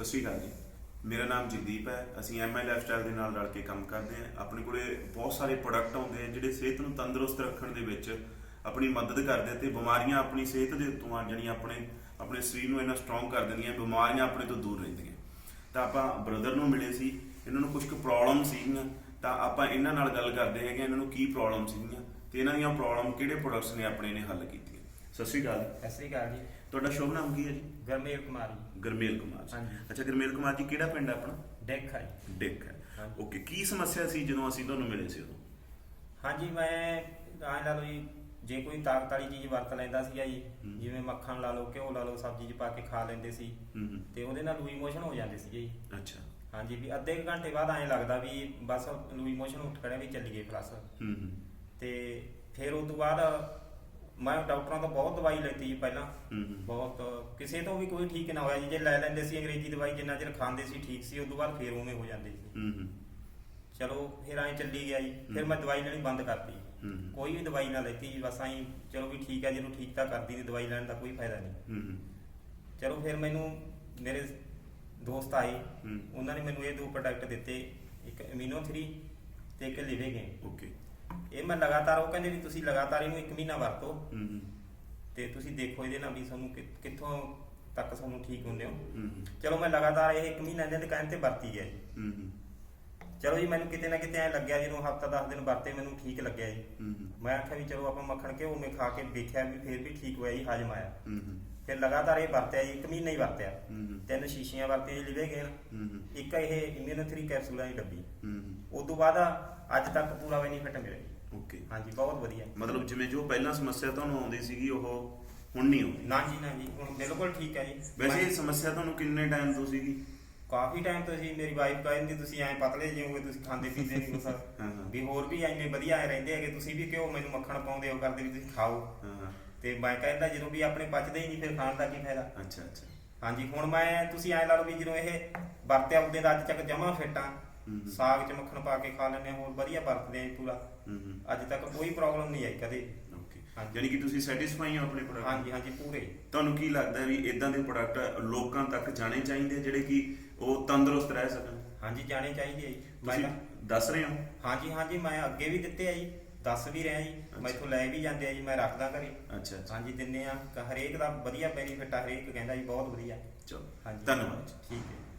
ਸਤਿ ਸ਼੍ਰੀ ਅਕਾਲ ਜੀ ਮੇਰਾ ਨਾਮ ਜਗਦੀਪ ਹੈ। ਅਸੀਂ ਐਮਐਲ ਲਾਈਫਸਟਾਈਲ ਦੇ ਨਾਲ ਰਲ ਕੇ ਕੰਮ ਕਰਦੇ ਹਾਂ। ਆਪਣੇ ਕੋਲੇ ਬਹੁਤ ਸਾਰੇ ਪ੍ਰੋਡਕਟ ਆਉਂਦੇ ਆ, ਜਿਹੜੇ ਸਿਹਤ ਨੂੰ ਤੰਦਰੁਸਤ ਰੱਖਣ ਦੇ ਵਿੱਚ ਆਪਣੀ ਮਦਦ ਕਰਦੇ ਆ ਤੇ ਬਿਮਾਰੀਆਂ ਆਪਣੀ ਸਿਹਤ ਦੇ ਉੱਤੋਂ ਆ ਜਿਹੜੀਆਂ ਆਪਣੇ ਆਪਣੇ ਸਰੀਰ ਨੂੰ ਇਹਨਾਂ ਸਟਰੋਂਗ ਕਰ ਦਿੰਦੀਆਂ, ਬਿਮਾਰੀਆਂ ਆਪਣੇ ਤੋਂ ਦੂਰ ਰਹਿੰਦੀਆਂ। ਤਾਂ ਆਪਾਂ ਬ੍ਰਦਰ ਨੂੰ ਮਿਲੇ ਸੀ। ਇਹਨਾਂ ਨੂੰ ਕੁਝ ਕੁ ਪ੍ਰੋਬਲਮ ਸੀਗੀਆਂ। ਤਾਂ ਆਪਾਂ ਇਹਨਾਂ ਨਾਲ ਗੱਲ ਕਰਦੇ ਹੈਗੇ ਇਹਨਾਂ ਨੂੰ ਕੀ ਪ੍ਰੋਬਲਮ ਸੀਗੀਆਂ। ਤੇ ਇਹਨਾਂ ਦੀਆਂ ਪ੍ਰੋਬਲਮ ਕਿਹੜੇ ਪ੍ਰੋਡਕਟਸ ਨੇ ਆਪਣੇ ਨੇ ਹੱਲ ਕੀਤੀਆਂ? ਸਤਿ ਸ਼੍ਰੀ ਅਕਾਲ ਸਤਿ ਸ੍ਰੀ ਅਕਾਲ ਜੀ। ਤੁਹਾਡਾ ਸ਼ੁਭ ਨਾਮ ਕੀ ਹੈ ਜੀ? ਗਰਮੇਲ ਕੁਮਾਰ ਜੀ। ਗਰਮੇਲ ਕੁਮਾਰ ਜੀ। ਅੱਛਾ ਗਰਮੇਲ ਕੁਮਾਰ ਜੀ ਕਿਹੜਾ ਪਿੰਡ ਹੈ ਆਪਣਾ? ਡੈਕ ਹੈ ਜੀ। ਡਿੱਕ ਹੈ। ਹਾਂਜੀ। ਓਕੇ ਕੀ ਸਮੱਸਿਆ ਸੀ ਜਦੋਂ ਅਸੀਂ ਤੁਹਾਨੂੰ ਮਿਲੇ ਸੀ ਉਦੋਂ? ਹਾਂਜੀ ਮੈਂ ਆਂ ਲਾ ਲਓ ਜੀ ਜੇ ਕੋਈ ਤਾਕਤ ਵਾਲੀ ਚੀਜ਼ ਵਰਤ ਲੈਂਦਾ ਸੀਗਾ ਜੀ ਹੂੰ। ਜਿਵੇਂ ਮੱਖਣ ਲਾ ਲਓ ਘਿਓ ਲਾ ਲਓ ਸਬਜ਼ੀ 'ਚ ਪਾ ਕੇ ਖਾ ਲੈਂਦੇ ਸੀ। ਹੂੰ ਹੂੰ। ਤੇ ਉਹਦੇ ਨਾਲ ਲੂਈ ਮੋਸ਼ਨ ਹੋ ਜਾਂਦੇ ਸੀਗੇ ਜੀ। ਅੱਛਾ। ਹਾਂਜੀ ਵੀ ਅੱਧੇ ਕੁ ਘੰਟੇ ਬਾਅਦ ਐਂ ਲੱਗਦਾ ਵੀ ਬਸ ਲੂਈ ਮੋਸ਼ਨ ਉੱਠ ਖੜਿਆ ਵੀ ਚੱਲੀਏ ਪਲੱਸ ਹੂੰ ਹੂੰ। ਤੇ ਫਿਰ ਉਸ ਤੋਂ ਬਾਅਦ ਮੈਂ ਡਾਕਟਰਾਂ ਤੋਂ ਬਹੁਤ ਦਵਾਈ ਲੈਤੀ ਜੀ ਪਹਿਲਾਂ। ਹੂੰ ਹੂੰ। ਬਹੁਤ ਕਿਸੇ ਤੋਂ ਵੀ ਕੋਈ ਠੀਕ ਨਾ ਹੋਇਆ ਜੀ। ਜੇ ਲੈ ਲੈਂਦੇ ਸੀ ਅੰਗਰੇਜ਼ੀ ਦਵਾਈ ਜਿੰਨਾ ਚਿਰ ਖਾਂਦੇ ਸੀ ਠੀਕ ਸੀ ਉਸ ਤੋਂ ਬਾਅਦ ਫਿਰ ਉਵੇਂ ਹੋ ਜਾਂਦੇ ਸੀ। ਹੂੰ ਹੂੰ। ਚਲੋ ਫਿਰ ਐਂ ਚੱਲੀ ਗਿਆ ਜੀ। ਫਿਰ ਮੈਂ ਦਵਾਈ ਲੈਣੀ ਬੰਦ ਕਰਤੀ ਹੂੰ ਹੂੰ। ਕੋਈ ਵੀ ਦਵਾਈ ਨਾ ਲੈਤੀ ਜੀ। ਬਸ ਐਂ ਚਲੋ ਵੀ ਠੀਕ ਹੈ ਜਿਹਨੂੰ ਠੀਕ ਤਾਂ ਕਰਦੀ ਦੀ ਦਵਾਈ ਲੈਣ ਦਾ ਕੋਈ ਫਾਇਦਾ ਨਹੀਂ। ਹੂੰ ਹੂੰ। ਚਲੋ ਫਿਰ ਮੈਨੂੰ ਮੇਰੇ ਦੋਸਤ ਆਏ। ਹੂੰ। ਉਹਨਾਂ ਨੇ ਮੈਨੂੰ ਇਹ ਦੋ ਪ੍ਰੋਡਕਟ ਦਿੱਤੇ। ਇੱਕ ਅਮੀਨੋ 3 ਤੇ ਇੱਕ ਲਿਵੇਗੇਨ ਓਕੇ। ਇਹ ਮੈਂ ਲਗਾਤਾਰ ਉਹ ਕਹਿੰਦੇ ਵੀ ਤੁਸੀਂ ਲਗਾਤਾਰ ਇਹਨੂੰ ਇੱਕ ਮਹੀਨਾ ਵਰਤੋ। ਹੂੰ ਹੂੰ। ਤੇ ਤੁਸੀਂ ਦੇਖੋ ਇਹਦੇ ਨਾਲ ਵੀ ਤੁਹਾਨੂੰ ਕਿ- ਕਿੱਥੋਂ ਤੱਕ ਤੁਹਾਨੂੰ ਠੀਕ ਹੁੰਦੇ ਹੋ। ਹੂੰ ਹੂੰ। ਚਲੋ ਮੈਂ ਲਗਾਤਾਰ ਇਹ ਇੱਕ ਮਹੀਨਾ ਇਹਨਾਂ ਦੇ ਕਹਿਣ ਤੇ ਵਰਤੀ ਗਿਆ ਜੀ। ਹੂੰ ਹੂੰ। ਚਲੋ ਜੀ ਮੈਨੂੰ ਕਿਤੇ ਨਾ ਕਿਤੇ ਐ ਲੱਗਿਆ ਜਦੋਂ ਹਫਤਾ 10 ਦਿਨ ਵਰਤੇ ਮੈਨੂੰ ਠੀਕ ਲੱਗਿਆ ਜੀ। ਹੂੰ ਹੂੰ। ਮੈਂ ਆਖਿਆ ਵੀ ਚਲੋ ਆਪਾਂ ਮੱਖਣ ਘਿਓ ਮੇ ਖਾ ਕੇ ਦੇਖਿਆ ਵੀ ਫਿਰ ਵੀ ਠੀਕ ਹੋਇਆ ਜੀ ਹਜਮ ਆਇਆ। ਹੂੰ ਹੂੰ। ਫਿਰ ਲਗਾਤਾਰ ਇਹ ਵਰਤਿਆ ਜੀ ਇੱਕ ਮਹੀਨਾ ਹੀ ਵਰਤਿਆ। ਹੂੰ ਤਿੰਨ ਸ਼ੀਸ਼ੀਆਂ ਵਰਤੀਆਂ ਜੀ ਲਿਵੇ ਹੂੰ ਹੂੰ। ਇੱਕ ਇਹ ਇਮਿਊਨੋਥਰੀ ਕੈਪਸੂਲਾਂ ਦੀ ਡੱਬੀ। ਹੂੰ ਉਸ ਤੋਂ ਬਾਅਦ ਅੱਜ ਤੱਕ ਪੂਰਾ ਬੈਨੀਫਿਟ ਮਿਲਿਆ ਜੀ। ਓਕੇ। ਹਾਂਜੀ ਬਹੁਤ ਵਧੀਆ। ਮਤਲਬ ਜਿਵੇਂ ਜੋ ਪਹਿਲਾਂ ਸਮੱਸਿਆ ਤੁਹਾਨੂੰ ਆਉਂਦੀ ਸੀਗੀ ਉਹ ਹੁਣ ਨਹੀਂ ਆਉਂਦੀ? ਨਾ ਜੀ ਨਾ ਜੀ ਹੁਣ ਬਿਲਕੁਲ ਠੀਕ ਹੈ ਜੀ। ਵੈਸੇ ਇਹ ਸਮੱਸਿਆ ਤੁਹਾਨੂੰ ਕਿੰਨੇ ਟਾਈਮ ਤੋਂ ਸੀਗੀ? ਕਾਫੀ ਟਾਈਮ ਤੋਂ ਜੀ ਮੇਰੀ ਵਾਈਫ ਕਹਿੰਦੀ ਤੁਸੀਂ ਐਂ ਪਤਲੇ ਜਿਹੇ ਹੋਗੇ ਤੁਸੀਂ ਖਾਂਦੇ ਪੀਂਦੇ ਨਹੀਂ ਕੁਛ। ਵੀ ਹੋਰ ਵੀ ਐਨੇ ਵਧੀਆ ਐ ਰਹਿੰਦੇ ਹੈਗੇ ਤੁਸੀਂ ਵੀ ਕਿਉਂ ਮੈਨੂੰ ਮੱਖਣ ਪਾਉਂਦੇ ਹੋ ਕਰਦੇ ਵੀ ਤੁਸੀਂ ਖਾਓ। ਤੇ ਮੈਂ ਕਹਿੰਦਾ ਜਦੋਂ ਵੀ ਆਪਣੇ ਪਚਦੇ ਹੀ ਨਹੀਂ ਫਿਰ ਖਾਣ ਦਾ ਕੀ ਫਾਇਦਾ? ਅੱਛਾ ਅੱਛਾ। ਹਾਂਜੀ ਹੁਣ ਮੈਂ ਤੁਸੀਂ ਐਂ ਲਾ ਲਓ ਵੀ ਜਦੋਂ ਇਹ ਵਰਤਿਆ ਉਹਦੇ ਦਾ ਅੱਜ ਤੱਕ ਜਮਾ ਫਿੱਟਾਂ ਹੂੰ ਹੂੰ। ਸਾਗ 'ਚ ਮੱਖਣ ਪਾ ਕੇ ਖਾ ਲੈਂਦੇ ਹਾਂ ਹੋਰ ਵਧੀਆ ਵਰਤਦੇ ਪੂਰਾ। ਹੂੰ ਹੂੰ। ਅੱਜ ਤੱਕ ਕੋਈ ਪ੍ਰੋਬਲਮ ਨਹੀਂ ਆਈ ਕਦੇ। ਓਕੇ। ਹਾਂਜੀ। ਯਾਨੀ ਕਿ ਤੁਸੀਂ ਸੈਟੀਸਫਾਈ ਹੋ ਆਪਣੇ ਪ੍ਰੋਡਕਟ ਹਾਂਜੀ ਹਾਂਜੀ ਪੂਰੇ। ਤੁਹਾਨੂੰ ਕੀ ਲੱਗਦਾ ਵੀ ਇਦਾਂ ਦੇ ਪ੍ਰੋਡਕਟ ਲੋਕਾਂ ਤੱਕ ਜਾਣੇ ਚਾਹੀਦੇ ਆ ਜਿਹੜੇ ਕਿ ਉਹ ਤੰਦਰੁਸਤ ਰਹਿ ਸਕਣ? ਹਾਂਜੀ ਜਾਣੇ ਚਾਹੀਦੇ ਆ ਜੀ। ਤੁਸੀਂ ਪਹਿਲਾਂ ਦੱਸ ਰਹੇ ਹੋ? ਹਾਂਜੀ ਹਾਂਜੀ ਮੈਂ ਅੱਗੇ ਵੀ ਦਿੱਤੇ ਆ ਜੀ। ਦੱਸ ਵੀ ਰਿਹਾ ਜੀ ਅੱਛਾ। ਮੈਥੋਂ ਲੈ ਵੀ ਜਾਂਦੇ ਆ ਜੀ ਮੈਂ ਰੱਖਦਾ ਘਰੇ। ਅੱਛਾ ਅੱਛਾ। ਹਾਂਜੀ ਦਿੰਨੇ ਆ। ਹਰੇਕ ਦਾ ਵਧੀਆ ਬੈਨੀਫਿਟ ਆ ਹਰੇਕ ਕਹਿੰਦਾ ਜੀ ਬਹੁਤ ਵਧੀਆ। ਚਲੋ ਹਾਂਜੀ। ਧੰਨਵਾਦ। ਠੀਕ ਹੈ।